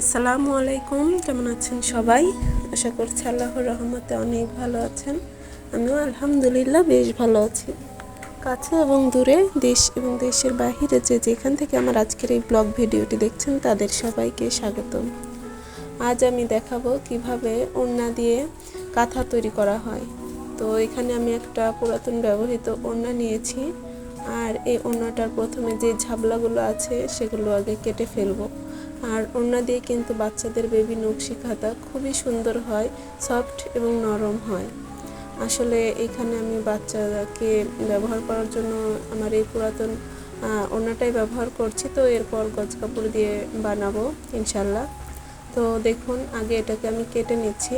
আসসালামু আলাইকুম। কেমন আছেন সবাই? আশা করছি আল্লাহর রহমতে অনেক ভালো আছেন। আমিও আলহামদুলিল্লাহ বেশ ভালো আছি। কাছে এবং দূরে দেশ এবং দেশের বাহিরে যে যেখান থেকে আমার আজকের এই ব্লগ ভিডিওটি দেখছেন, তাদের সবাইকে স্বাগতম। আজ আমি দেখাবো কীভাবে ওড়না দিয়ে কাঁথা তৈরি করা হয়। তো এখানে আমি একটা পুরাতন ব্যবহৃত ওড়না নিয়েছি। আর এই ওড়নাটার প্রথমে যে ঝাবলাগুলো আছে, সেগুলো আগে কেটে ফেলব। আর ওড়না দিয়ে কিন্তু বাচ্চাদের বেবি নকশি খাতা খুবই সুন্দর হয়, সফট এবং নরম হয়। আসলে এখানে আমি বাচ্চাকে ব্যবহার করার জন্য আমার এই পুরাতন ওড়নাটাই ব্যবহার করছি। তো এরপর গজ কাপড় দিয়ে বানাবো ইনশাল্লাহ। তো দেখুন, আগে এটাকে আমি কেটে নিচ্ছি।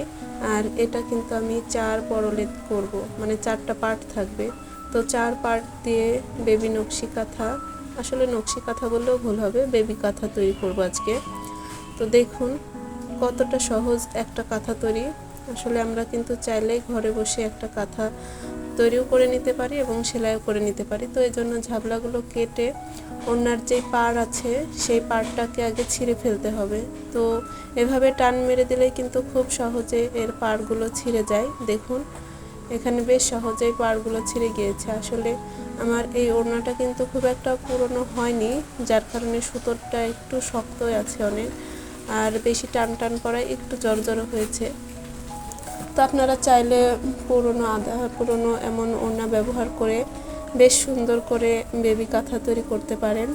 আর এটা কিন্তু আমি চার পরলে করব। মানে চারটা পার্ট থাকবে। তো চার পার্ট দিয়ে বেবি নকশি কাঁথা আসলে নকশি কাঁথা বললেও ভুল হবে, বেবি কাঁথা তৈরি করব আজকে। তো দেখুন কতটা সহজ একটা কাঁথা তৈরি। আসলে আমরা কিন্তু চাইলেই ঘরে বসে একটা কাঁথা তৈরিও করে নিতে পারি এবং সেলাইও করে নিতে পারি। তো এই জন্য ঝাবলাগুলো কেটে ওনার যে পাড় আছে, সেই পাড়টাকে আগে ছিঁড়ে ফেলতে হবে। তো এভাবে টান মেরে দিলে কিন্তু খুব সহজে এর পাড়গুলো ছিঁড়ে যায়। দেখুন, এখানে বেশ সহজেই পাড়গুলো ছিঁড়ে গিয়েছে। আসলে আমার এই ওড়নাটা কিন্তু খুব একটা পুরনো হয়নি, যার কারণে সুতোরটা একটু শক্তই আছে অনেক, আর বেশি টান টান করায় একটু জড়জড়ো হয়েছে। তো আপনারা চাইলে পুরনো আদা পুরনো এমন ওড়না ব্যবহার করে বেশ সুন্দর করে বেবি কাঁথা তৈরি করতে পারেন।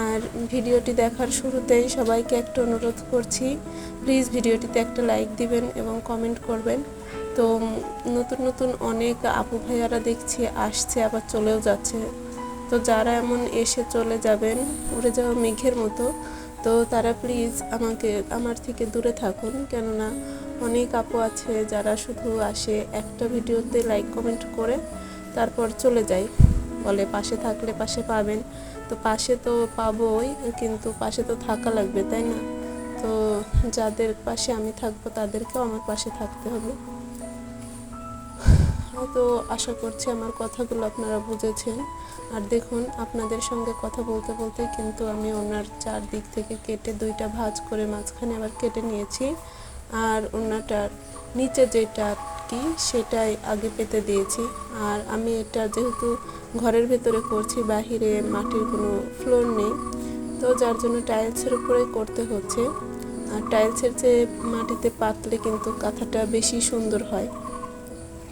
আর ভিডিওটি দেখার শুরুতেই সবাইকে একটা অনুরোধ করছি, প্লিজ ভিডিওটিতে একটা লাইক দিবেন এবং কমেন্ট করবেন। তো নতুন নতুন অনেক আপু ভাইয়ারা দেখছি, আসছে, আবার চলেও যাচ্ছে। তো যারা এমন এসে চলে যাবেন, উড়ে যাওয়া মেঘের মতো, তো তারা প্লিজ আমাকে, আমার থেকে দূরে থাকুন। কেননা অনেক আপু আছে যারা শুধু আসে একটা ভিডিওতে লাইক কমেন্ট করে তারপর চলে যায়। বলে পাশে থাকলে পাশে পাবেন। তো পাশে তো পাবোই, কিন্তু পাশে তো থাকা লাগবে, তাই না? তো যাদের পাশে আমি থাকব তাদেরকেও আমার পাশে থাকতে হবে। হয়তো আশা করছি আমার কথাগুলো আপনারা বুঝেছেন। আর দেখুন, আপনাদের সঙ্গে কথা বলতে বলতে কিন্তু আমি ওনার চারদিক থেকে কেটে দুইটা ভাঁজ করে মাঝখানে আবার কেটে নিয়েছি। আর ওনাটার নিচে যেটা কি সেটাই আগে পেতে দিয়েছি। আর আমি এটা যেহেতু ঘরের ভেতরে করছি, বাহিরে মাটির কোনো ফ্লোর নেই, তো যার জন্য টাইলসের উপরে করতে হচ্ছে। আর টাইলসের যে মাটিতে পাতলে কিন্তু কাঁথাটা বেশি সুন্দর হয়।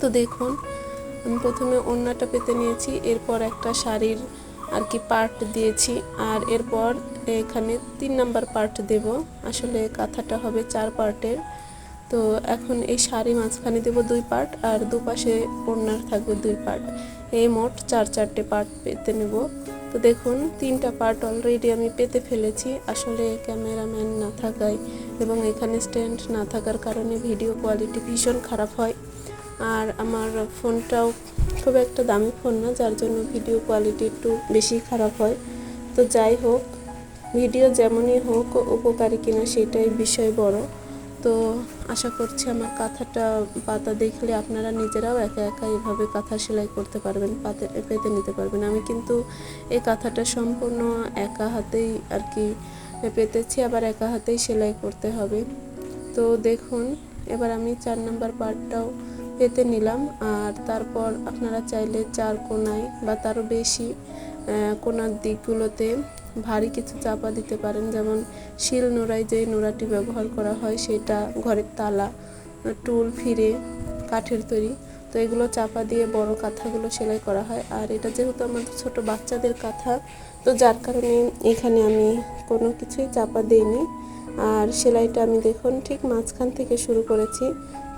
তো দেখুন, আমি প্রথমে ওড়নাটা পেতে নিয়েছি, এরপর একটা শাড়ির আর কি পার্ট দিয়েছি, আর এরপর এখানে তিন নাম্বার পার্ট দেব। আসলে কাঁথাটা হবে চার পার্টের তো এখন এই শাড়ি মাঝখানে দেব দুই পার্ট আর দুপাশে ওড়নার থাকবে দুই পার্ট এই মোট চার চারটে পার্ট পেতে নেব। তো দেখুন, তিনটা পার্ট অলরেডি আমি পেতে ফেলেছি। আসলে ক্যামেরাম্যান না থাকায় এবং এখানে স্ট্যান্ড না থাকার কারণে ভিডিও কোয়ালিটি ভীষণ খারাপ হয়। আর আমার ফোনটাও খুব একটা দামি ফোন না, যার জন্য ভিডিও কোয়ালিটি একটু বেশি খারাপ হয়। তো যাই হোক ভিডিও যেমনই হোক উপকারী কিনা সেটাই বিষয় বড়। তো আশা করছি আমার কাঁথাটা, পাতা দেখলে আপনারা নিজেরাও একা একা এভাবে কাঁথা সেলাই করতে পারবেন, পাতে, পেতে নিতে পারবেন। আমি কিন্তু এই কাঁথাটা সম্পূর্ণ একা হাতেই আর কি পেতেছি, আবার একা হাতেই সেলাই করতে হবে। তো দেখুন, এবার আমি চার নাম্বার পার্টটাও পেতে নিলাম। আর তারপর আপনারা চাইলে চার কোনায় বা তারও বেশি কোনার দিকগুলোতে ভারী কিছু চাপা দিতে পারেন। যেমন শিল নোড়ায় যে নোড়াটি ব্যবহার করা হয়, সেটা ঘরের তালা, টুল ফিরে, কাঠের তৈরি। তো এগুলো চাপা দিয়ে বড় কাঁথাগুলো সেলাই করা হয়। আর এটা যেহেতু আমাদের ছোট বাচ্চাদের কাঁথা, তো যার কারণে এখানে আমি কোনো কিছুই চাপা দিইনি। আর সেলাইটা আমি দেখুন ঠিক মাঝখান থেকে শুরু করেছি।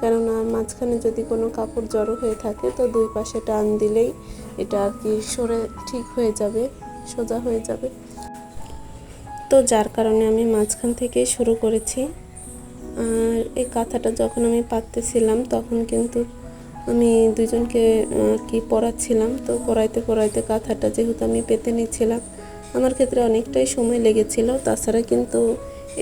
কেননা মাঝখানে যদি কোনো কাপড় জড়ো হয়ে থাকে, তো দুই পাশে টান দিলেই এটা আর কি সরে ঠিক হয়ে যাবে, সোজা হয়ে যাবে। তো যার কারণে আমি মাঝখান থেকে শুরু করেছি। আর এই কাঁথাটা যখন আমি পাততেছিলাম, তখন কিন্তু আমি দুজনকে আর কি পড়াচ্ছিলাম তো পড়াইতে পড়াইতে কাঁথাটা যেহেতু আমি পেতে নিচ্ছিলাম, আমার ক্ষেত্রে অনেকটাই সময় লেগেছিল। তাছাড়া কিন্তু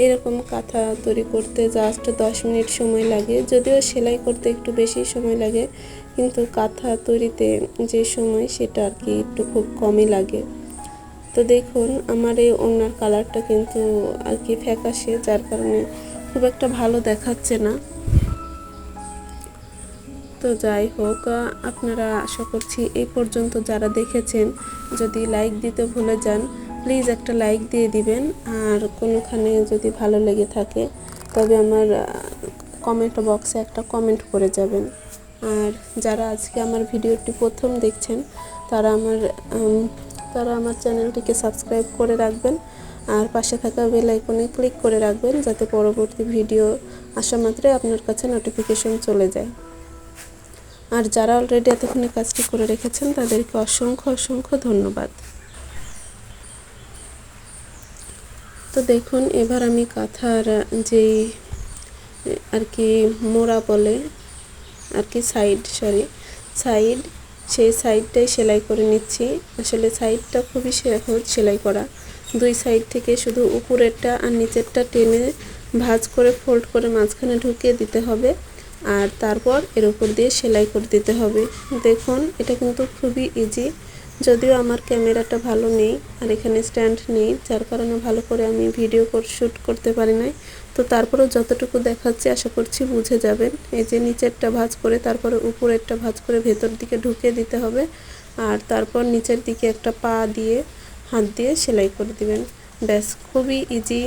এরকম কাঁথা তৈরি করতে জাস্ট দশ মিনিট সময় লাগে। যদিও সেলাই করতে একটু বেশি সময় লাগে, কিন্তু কাঁথা তৈরিতে যে সময় সেটা আর কি একটু খুব কমই লাগে। তো দেখুন, আমার এই ওড়নার কালারটা কিন্তু আর কি ফ্যাকাশে, যার কারণে খুব একটা ভালো দেখাচ্ছে না। তো যাই হোক আপনারা আশা করছি এই পর্যন্ত যারা দেখেছেন, যদি লাইক দিতে ভুলে যান প্লিজ একটা লাইক দিয়ে দিবেন। আর কোনোখানে যদি ভালো লেগে থাকে, তবে আমার কমেন্ট বক্সে একটা কমেন্ট করে যাবেন। আর যারা আজকে আমার ভিডিওটি প্রথম দেখছেন, তারা আমার তারা আমার চ্যানেলটিকে সাবস্ক্রাইব করে রাখবেন। আর পাশে থাকা বেল আইকনে ক্লিক করে রাখবেন, যাতে পরবর্তী ভিডিও আসা মাত্রই আপনার কাছে নোটিফিকেশন চলে যায়। আর যারা অলরেডি এতক্ষণে কাজটি করে রেখেছেন, তাদেরকে অসংখ্য অসংখ্য ধন্যবাদ। তো দেখুন, এবার আমি কাঁথার যেই, আর কি মোড়া বলে, আর কি সাইড সরি সাইড সেই সাইডটাই সেলাই করে নিচ্ছি। আসলে সাইডটা খুবই সহজ সেলাই করা। দুই সাইড থেকে শুধু উপরেরটা আর নিচেরটা টেনে ভাঁজ করে ফোল্ড করে মাঝখানে ঢুকিয়ে দিতে হবে। আর তারপর এর উপর দিয়ে সেলাই করে দিতে হবে। দেখুন, এটা কিন্তু খুবই ইজি যদিও আমার ক্যামেরাটা ভালো নেই, আর এখানে স্ট্যান্ড নেই, যার কারণে ভালো করে আমি ভিডিও শ্যুট করতে পারি নাই। তো তারপরেও যতটুকু দেখাচ্ছি, আশা করছি বুঝে যাবেন। এই যে নিচেরটা ভাঁজ করে, তারপরে উপরেরটা ভাঁজ করে ভেতর দিকে ঢুকিয়ে দিতে হবে। আর তারপর নিচের দিকে একটা পা দিয়ে, হাত দিয়ে সেলাই করে দিবেন। ব্যাস, খুবই ইজি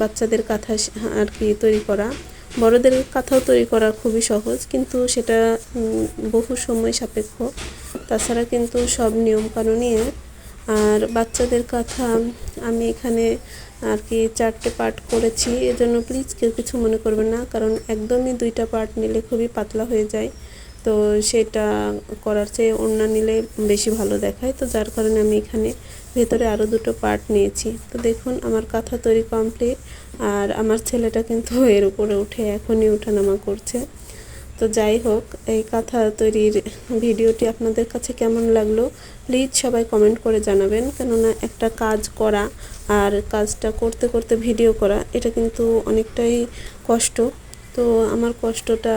বাচ্চাদের কাঁথা আর কি তৈরি করা। বড়দের কাঁথাও তৈরি করা খুবই সহজ, কিন্তু সেটা বহু সময় সাপেক্ষ। তাছাড়া কিন্তু সব নিয়মকানুনই এক আর বাচ্চাদের কাঁথা আমি এখানে আর কি চারটে পার্ট করেছি, এজন্য প্লিজ কেউ কিছু মনে করবে না, কারণ একদমই দুইটা পার্ট নিলে খুবই পাতলা হয়ে যায়। তো সেটা করার চেয়ে অন্য নিলে বেশি ভালো দেখায়। তো যার কারণে আমি এখানে ভেতরে আরও দুটো পার্ট নিয়েছি। তো দেখুন, আমার কাঁথা তৈরি কমপ্লিট আর আমার ছেলেটা কিন্তু এর উপরে উঠে এখনই ওঠানামা করছে। তো যাই হোক, এই কাঁথা তৈরির ভিডিওটি আপনাদের কাছে কেমন লাগল প্লিজ সবাই কমেন্ট করে জানাবেন। কেননা একটা কাজ করা আর কাজটা করতে করতে ভিডিও করা, এটা কিন্তু অনেকটাই কষ্ট। তো আমার কষ্টটা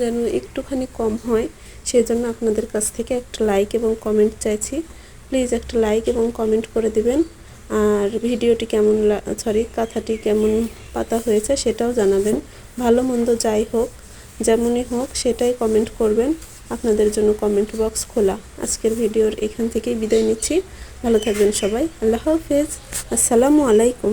যেন একটুখানি কম হয় সেই জন্য আপনাদের কাছ থেকে একটা লাইক এবং কমেন্ট চাইছি। প্লিজ একটা লাইক এবং কমেন্ট করে দিবেন। আর ভিডিওটি কেমন সরি কাঁথাটি কেমন পাতা হয়েছে সেটাও জানাবেন। ভালো মন্দ যাই হোক, যেমনই হোক, সেটাই কমেন্ট করবেন। আপনাদের জন্য কমেন্ট বক্স খোলা। আজকের ভিডিওর এখান থেকেই বিদায় নিচ্ছি। ভালো থাকবেন সবাই। আল্লাহ হাফেজ। আসসালামু আলাইকুম।